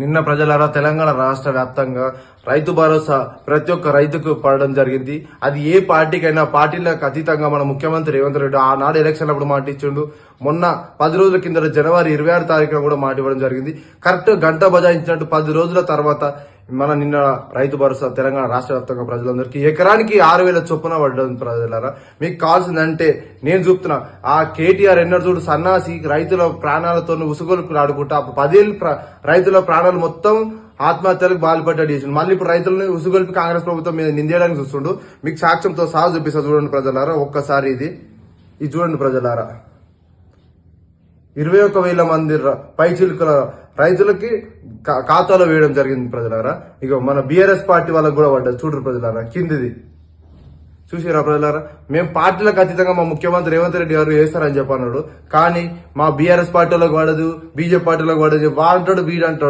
నిన్న ప్రజలారా తెలంగాణ రాష్ట్ర వ్యాప్తంగా రైతు భరోసా ప్రతి ఒక్క రైతుకు పడడం జరిగింది. అది ఏ పార్టీకైనా పార్టీలకు అతీతంగా మన ముఖ్యమంత్రి రేవంత్ రెడ్డి ఆనాడు ఎలక్షన్ అప్పుడు మాట ఇచ్చిండు. మొన్న పది రోజుల కింద జనవరి ఇరవై ఆరు తారీఖున కూడా మాట ఇవ్వడం జరిగింది. కరెక్ట్ గంట బజాయించినట్టు పది రోజుల తర్వాత మన నిన్న రైతు భరోసా తెలంగాణ రాష్ట్ర వ్యాప్తంగా ప్రజలందరికీ ఎకరానికి ఆరు వేల చొప్పున పడ్డం ప్రజలారా. మీకు కావాల్సిందంటే నేను చూపుతున్నా ఆ కేటీఆర్ ఎన్నర్ చూడు సన్నాసి రైతుల ప్రాణాలతో ఉసుగొలుపులు ఆడుకుంటా పదేళ్ళు ప్ర- రైతుల ప్రాణాలు మొత్తం ఆత్మహత్యలకు బాల్పడ్డాడు చేసిండు మళ్ళీ ఇప్పుడు రైతులను ఉసుగొల్పి కాంగ్రెస్ ప్రభుత్వం మీద నిందేయడానికి చూస్తుండు. మీకు సాక్ష్యంతో సహా చూపిస్తా చూడండి ప్రజలారా ఒక్కసారి ఇది. ఇది చూడండి ప్రజలారా. ఇరవై ఒక్క వేల మంది పైచిలుకల రైతులకి ఖాతాలో వేయడం జరిగింది ప్రజలారా. ఇక మన బీఆర్ఎస్ పార్టీ వాళ్ళకి కూడా పడ్డది. చూడరు ప్రజలారా. కిందిది. చూసిరా ప్రజలారా? మేము పార్టీలకు అతీతంగా మా ముఖ్యమంత్రి రేవంత్ రెడ్డి గారు వేస్తారని చెప్పన్నాడు. కానీ మా బీఆర్ఎస్ పార్టీలకు పడదు బీజేపీ పార్టీలకు పడదు. వాడంటాడు వీడంటాడు.